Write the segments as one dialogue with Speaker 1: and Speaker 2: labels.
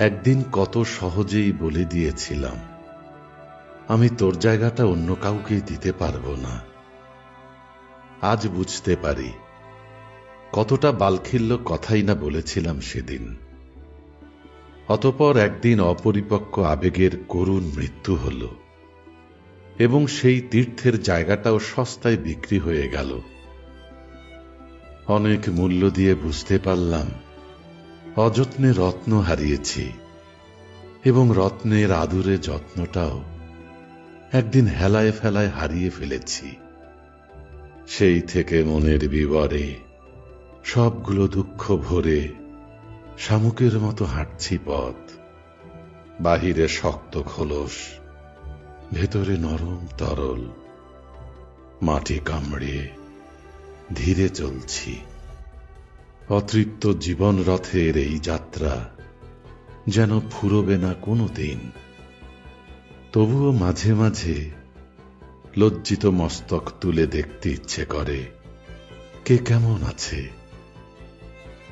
Speaker 1: একদিন কত সহজেই বলে দিয়েছিলাম, আমি তোর জায়গাটা অন্য কাউকে দিতে পারব না। আজ বুঝতে পারি, কতটা বালখিল্য কথাই না বলেছিলাম সেদিন। অতপর একদিন অপরিপক্ক আবেগের করুণ মৃত্যু হল, এবং সেই তীর্থের জায়গাটাও সস্তায় বিক্রি হয়ে গেল। অনেক মূল্য দিয়ে বুঝতে পারলাম অযত্নে রত্ন হারিয়েছি এবং রত্নের আদুরে যত্নটাও একদিন হেলায় ফেলায় হারিয়ে ফেলেছি। সেই থেকে মনের বিবরে সবগুলো দুঃখ ভরে শামুকের মতো হাঁটছি পথ। বাহিরে শক্ত খোলস, ভেতরে নরম তরল, মাটি কামড়ে ধীরে চলছি। অতৃপ্ত জীবন রথের এই যাত্রা যেন ফুরবে না কোনো দিন। তবুও মাঝে মাঝে লজ্জিত মস্তক তুলে দেখতে ইচ্ছে করে কে কেমন আছে।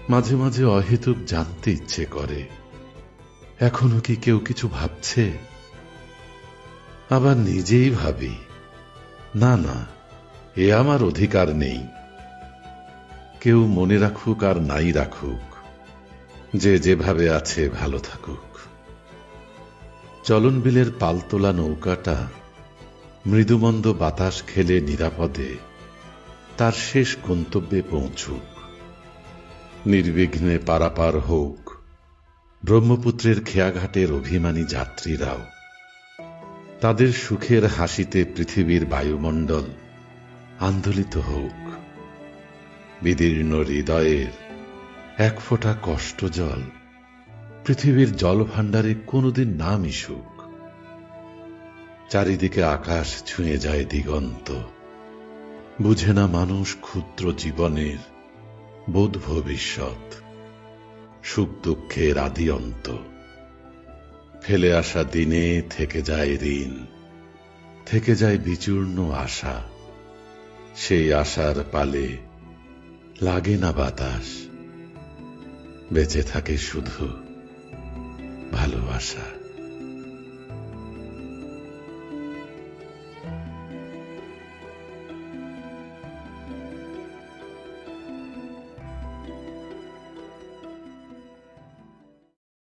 Speaker 1: মাঝে মাঝে অহেতুক জানতে ইচ্ছে করে, এখনও কি কেউ কিছু ভাবছে? আবার নিজেই ভাবি, না না, এ আমার অধিকার নেই। কেউ মনে রাখুক আর নাই রাখুক। যে যেভাবে আছে ভালো থাকুক। চলন বিলের পালতোলা নৌকাটা মৃদুমন্দ বাতাস খেলে নিরাপদে তার শেষ গন্তব্যে পৌঁছুক। নির্বিঘ্নে পারাপার হোক ব্রহ্মপুত্রের খেয়াঘাটের অভিমানী যাত্রীরাও। তাদের সুখের হাসিতে পৃথিবীর বায়ুমণ্ডল আন্দোলিত হোক। বিদীর্ণ হৃদয়ের এক ফোঁটা কষ্ট জল পৃথিবীর জলভাণ্ডারে কোনোদিন না মিশুক। চারিদিকে আকাশ ছুঁয়ে যায় দিগন্ত। বুঝে না মানুষ ক্ষুদ্র জীবনের বোধ ভবিষ্যৎ। সুখ দুঃখের আদি অন্ত ফেলে আসা দিনে থেকে যায় ঋণ, থেকে যায় বিচূর্ণ আশা। সেই আশার পালে লাগে না বাতাস। বেঁচে থাকে শুধু ভালোবাসা।